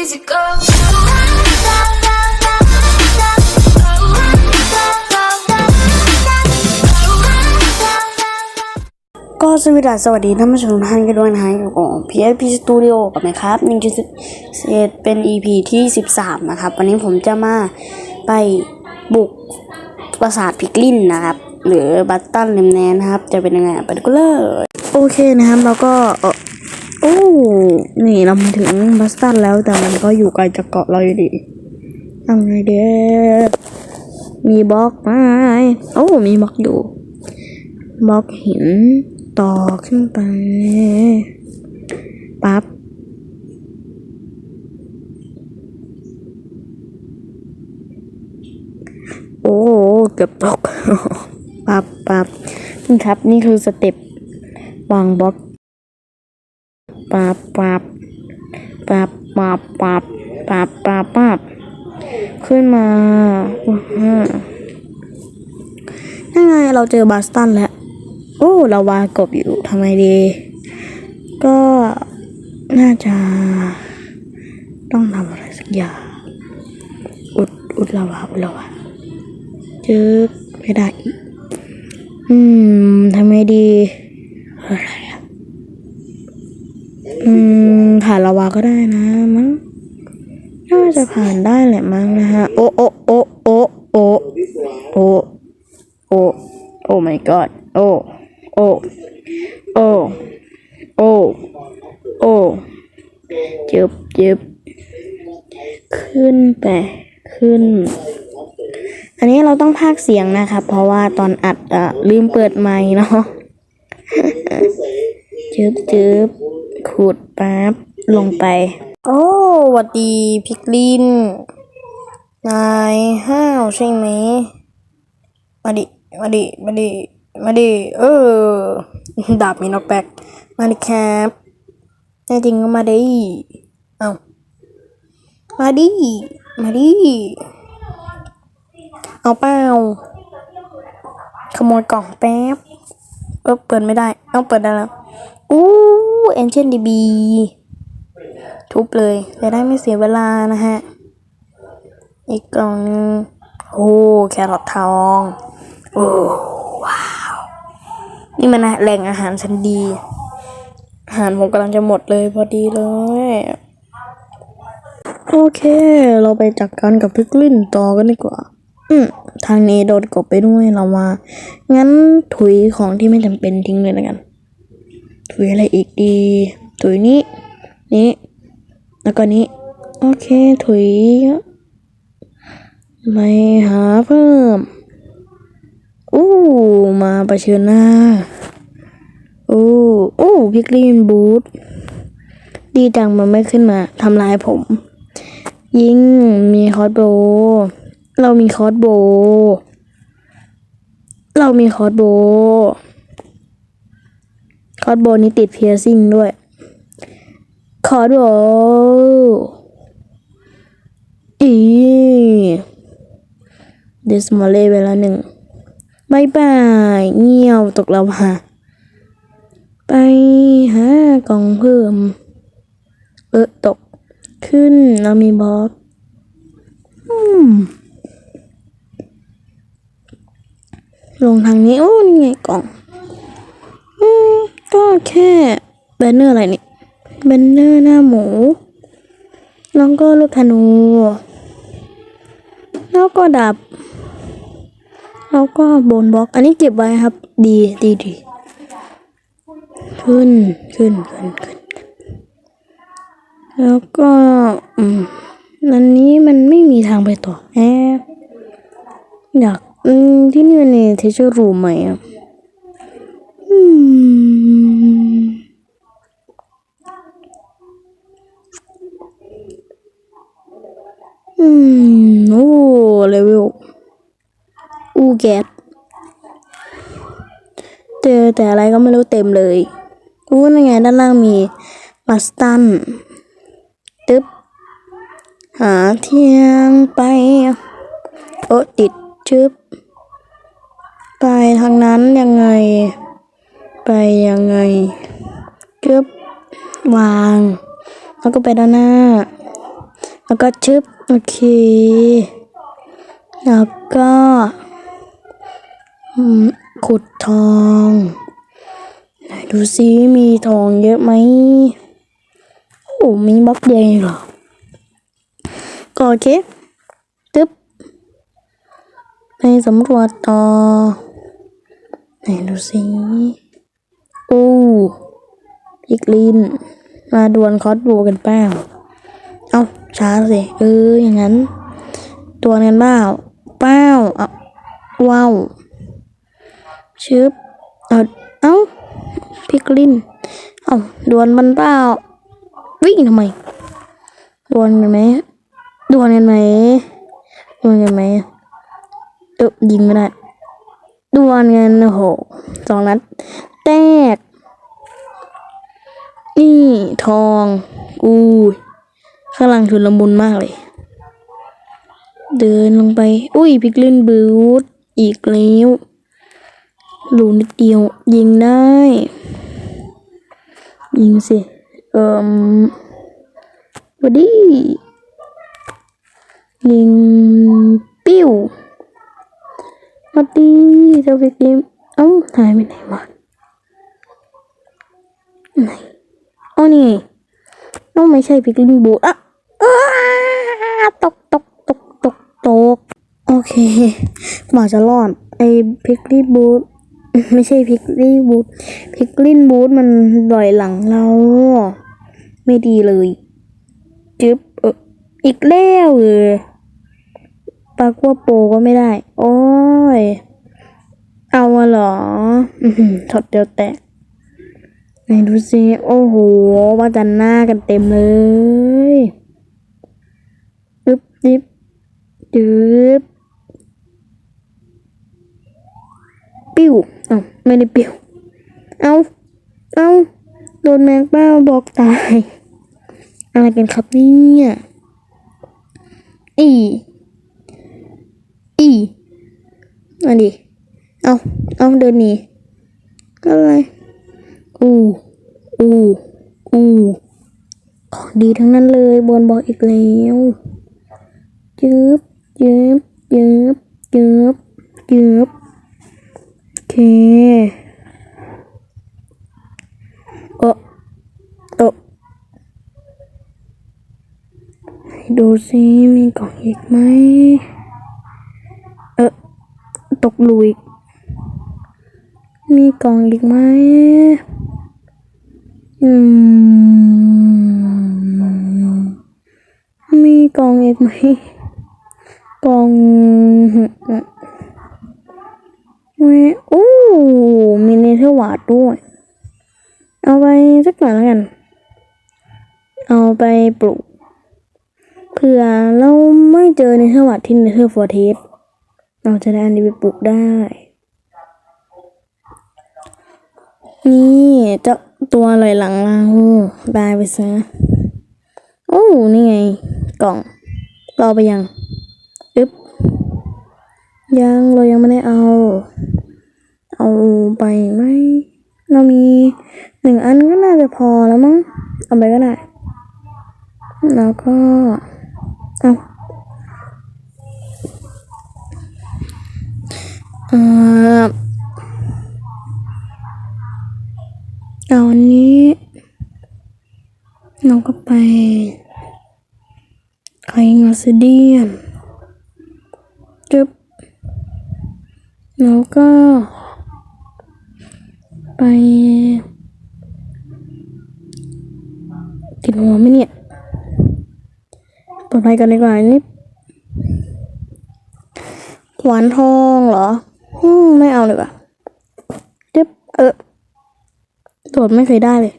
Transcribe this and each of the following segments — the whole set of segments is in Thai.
easy go. ก็สวัสดีสวัสดีท่านผู้ชมทุกท่านกันด้วยนะฮะอยู่กับ PSP Studio กับนะครับ1 1เป็น EP ที่ 13 นะครับ วันนี้ผมจะมาไปบุกปราสาทพิกลินนะครับ หรือบัตตันเลมแนนนะครับ จะเป็นยังไงไปดูกันเลย โอเคนะครับเราก็เออ โอ้ นี่เรามาถึงบัสตันแล้วแต่มันก็อยู่ไกลจากเกาะเราอยู่ดีทำไงเด้มีบล็อกไหมโอ้ มีบล็อกอยู่ บล็อกหินต่อขึ้นไปปั๊บโอ้เกือบตกปั๊บปั๊บนี่ครับ นี่คือสเต็ปวางบล็อก ปั๊บปั๊บปั๊บปั๊บปั๊บปั๊บปั๊บปั๊บขึ้นมาอื้อหือยังไงเราเจอบาสตันแล้ว โอ้เราวากบอยู่ทำไมดี ก็น่าจะต้องทำอะไรสักอย่าง อุดอุดลาวาอุดลาวาจึ๊บไม่ได้อีกอืมทำไมดีอะไร อืมผ่านลาวาก็ได้นะมั้งน่าจะผ่านได้แหละมั้งนะฮะ โอ้โอ้โอ้โอ้โอ้โอ้โอ้โอ้ my god โอ้โอ้โอ้โอ้โอจึบจึบขึ้นไปขึ้น อันนี้เราต้องพากเสียงนะครับ เพราะว่าตอนอัดอะลืมเปิดไมค์เนาะจึบจึบ ขูดปั๊บลงไป โอ้วัดดีพิกลิน นายห้าวใช่ไหม มาดิ มาดิ มาดิ มาดิ เออ ดาบมีนอกแบกมาดิครับแน่จริงก็มาดิ เอามาดิ มาดิ เอาเปล่าขโมยกล่องแป๊บเออเปิดไม่ได้ เอาเปิดได้แล้วอู้ เอนเชนดีบีทุบเลยจะได้ไม่เสียเวลานะฮะ อีกกล่องนึงโอ้แครอททอง โอ้ว้าว นี่มันแหล่งอาหารชั้นดี อาหารผมกำลังจะหมดเลยพอดีเลย โอเค เราไปจัดกการกับพิกลินต่อกันดีกว่า อืมทางนี้โดนกบไปด้วยเรามา งั้นถุยของที่ไม่จำเป็นทิ้งเลยแล้วกัน ถุยอะไรอีกดี ถุยนี้นี้แล้วก็นี้ โอเค ถุยไปหาเพิ่มอู้มาประชิญหน้าอู้อู้พิกลินบูทดีจังมันไม่ขึ้นมาทำลายผม ยิงมีคอร์สโบ เรามีคอร์สโบ เรามีคอร์สโบ อร์สโบนี้ติดเพียร์ซิ่งด้วย คอร์สโบอีเดสมอลเล่ไปแล้วหนึ่งบายบายเงียวตกแล้วค่ะไปหากล่องเพิ่ม เออตกขึ้นเรามีบอกอืมลงทางนี้ โอ้นี่ไงกล่อง ก็แค่แบนเนอร์อะไรนี่แบนเนอร์หน้าหมู แล้วก็ลูกธนู แล้วก็ดับ แล้วก็บนบล็อก อันนี้เก็บไว้ครับ ดีดีดีขึ้นขึ้นขึ้นขึ้น แล้วก็อืมอันนี้มันไม่มีทางไปต่อแอบอยากอืมที่นี่มันเทเชอร์รูมไหมอะอืม มโอ้เลเวลอูแกตเจอแต่อะไรก็ไม่รู้เต็มเลยอู้นั่นไงด้านล่างมีบัสตันตึ๊บ หาเทียงไป โอ้ติดชึบ ไปทางนั้นยังไง ไปยังไงจึ๊บวาง แล้วก็ไปด้านหน้า แล้วก็ชึบโอเค แล้วก็ขุดทองไหนดูซิมีทองเยอะไหมโอ้มีบล็อกเดียวเองเหรอ ก็โอเค ตึ๊บไปสำรวจต่อ ไหนดูซิโอ้พิกลิน มาดวลคอสบูกันเปล่าเอา ช้าสิเอออย่างนั้น ตัวกันเป้าเป้าเอาว้าวชึบเอาเอ้าพิกลินเอาดวลมันเปล่าวิ่งทำไมดวลกันไหมดวลกันไหมดวลกันไหมเออยิงไม่ได้ดวลกันโอ้โหสองนัดแตกนี่ทองอู้ ข้างหลังชุนละมุนมากเลย เดินลงไป อุ้ยพิกลินบูทอีกแล้วหลูนิดเดียว ยิงได้ ยิงสิ เอ่มบอดี้ยิงปิ้วบอดี้เจ้าพิกลินเอ้าหายไปไหนวะไหนอ๋อนี่ไงน้องไม่ใช่พิกลินบูอะ ตกตกตกตกตกโอเคกว่าจะรอดไอ้พิกลินบูทไม่ใช่พิกลินบูทพิกลินบูทมันลอยหลังเรา ไม่ดีเลยจึ๊บเอออีกแล้วเออปากว่าโปก็ไม่ได้ โอ้ย เอาเหรออือหือช็อตเดียวแตกไหนดูสิ โอ้โหว่าจันหน้ากันเต็มเลย จิ๊บจึ๊บปิ้วเอ้าไม่ได้ปิ้ว เอาเอาโดนแมงเป้าบอกตาย อะไรกันครับเนี่ย อี อีมาดิเอาเอาเดินหนีอะไร อูอูอูของดีทั้งนั้นเลยบนบอกอีกแล้ว จึบจึบจึบจึบจึบโอเคโอโอดูซิมีกล่องอีกไหมเออตกลุยมีกล่องอีกไหมอืมมีกล่องอีกไหม กล่องไม่โอ้มีเนเธอร์วาดด้วย เอาไปสักหน่อยแล้วกัน เอาไปปลูกเผื่อเราไม่เจอเนเธอร์วาดที่เนเธอร์ฟอร์เทสเราจะได้อันนี้ไปปลูกได้ นี่เจ้าตัวลอยหลังเราได้ไปซะ โอ้ นี่ไง กล่องรอไปยัง ยังเรายังไม่ได้เอา เอาไปไหมเรามีหนึ่งอันก็น่าจะพอแล้วมั้งเอาไปก็ได้ แล้วก็เอาเออเอาอันนี้ เราก็ไปไข่งาสเดียนจึ๊บ แล้วก็ ไป ติดหัวไหมเนี่ยปลอดภัยกันดีกว่านี่หวานทองเหรอ อืม ไม่เอาเลยว่ะจึ๊บเออโดดไม่เคยได้เลย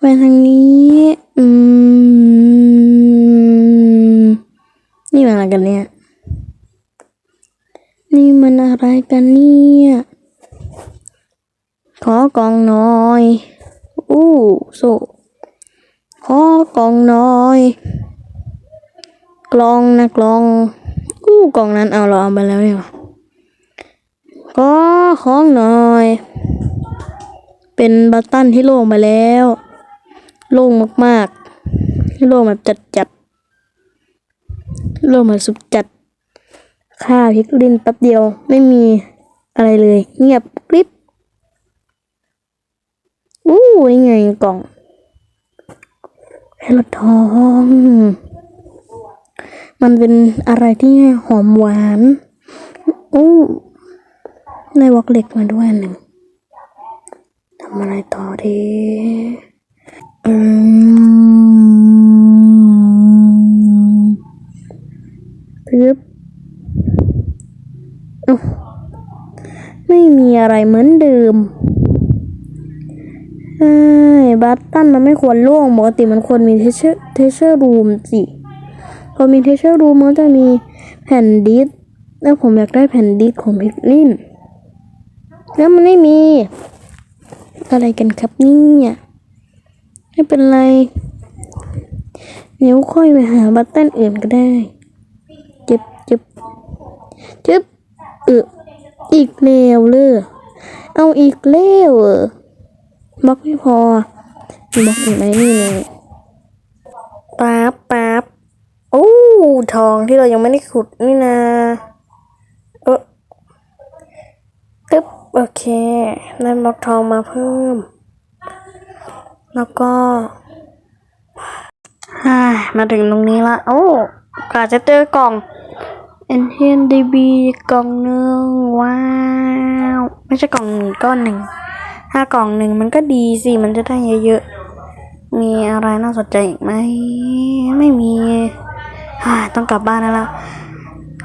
ไปทางนี้ อืม นี่มันอะไรกันเนี่ย นี่มันอะไรกันเนี่ย ขอกองหน่อย อู้โซขอกองหน่อย กลองนะกลอง อู้กลองนั้นเอาเราเอาไปแล้วเนี่ยขอของหน่อย เป็นบัตตันที่โล่งไปแล้ว โล่งมากๆ โล่งแบบจัดจัดโลกเหมือนสุดจัด ค่าพิกลินแป๊บเดียวไม่มีอะไรเลย เงียบกริบอู้นี่ไงกล่องแครอททอง มันเป็นอะไรที่หอมหวานอู้ในวอกเล็กมาด้วยหนึ่งทำอะไรต่อดีอืม เหมือนเดิมใช่บัตตันมันไม่ควรล่วงปกติมันควรมีเทเชอร์เทเชอร์รูมสิพอมีเทเชอร์รูมมันจะมีแผ่นดิสแล้วผมอยากได้แผ่นดิสของพิกลินแล้วมันไม่มี อะไรกันครับเนี่ยไม่เป็นไร เดี๋ยวค่อยไปหาบัตเต้นอื่นก็ได้จึบจึบจึบอออีกแล้วเลย เอาอีกแล้วบล็อกไม่พอบล็อกอีกไหมนี่เลยป๊าบป๊าบโอ้ทองที่เรายังไม่ได้ขุดนี่นะเออตึ๊บโอเคได้บล็อกทองมาเพิ่ม แล้วก็ฮ่ามาถึงตรงนี้ละโอ้กว่าจะเจอกล่อง n t n d b กล่องหนึ่งว้าว ไม่ใช่กล่องก้อนหนึ่งถ้ากล่องหนึ่งมันก็ดีสิ มันจะได้เยอะๆ มีอะไรน่าสนใจอีกไหม ไม่มีฮ่าต้องกลับบ้านแล้ว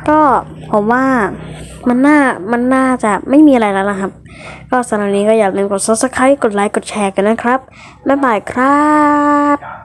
ก็ผมว่ามันน่ามันน่าจะไม่มีอะไรแล้วล่ะครับ ก็สำหรับนนี้ก็อย่าลืมกด subscribe กดไลค์กดแชร์กันนะครับ บ๊ายบายครับ